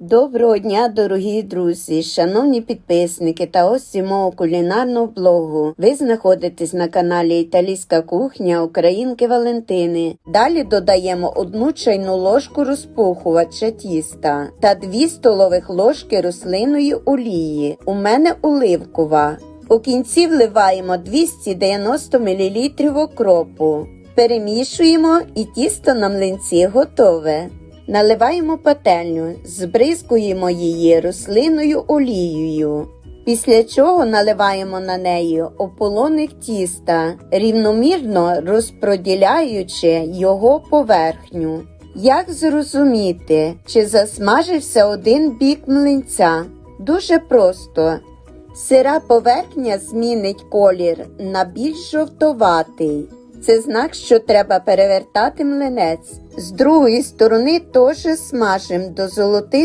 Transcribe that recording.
Доброго дня, дорогі друзі, шановні підписники та гості мого кулінарного блогу. Ви знаходитесь на каналі Італійська кухня Українки Валентини. Далі додаємо одну чайну ложку розпухувача тіста та 2 столових ложки рослинної олії. У мене оливкова. У кінці вливаємо 290 мл окропу. Перемішуємо і тісто на млинці готове. Наливаємо пательню, збризкуємо її рослинною олією. Після чого наливаємо на неї ополоник тіста, рівномірно розподіляючи його поверхню. Як зрозуміти, чи засмажився один бік млинця? Дуже просто. Сира поверхня змінить колір на більш жовтоватий. Це знак, що треба перевертати млинець. З другої сторони теж смажимо до золотистого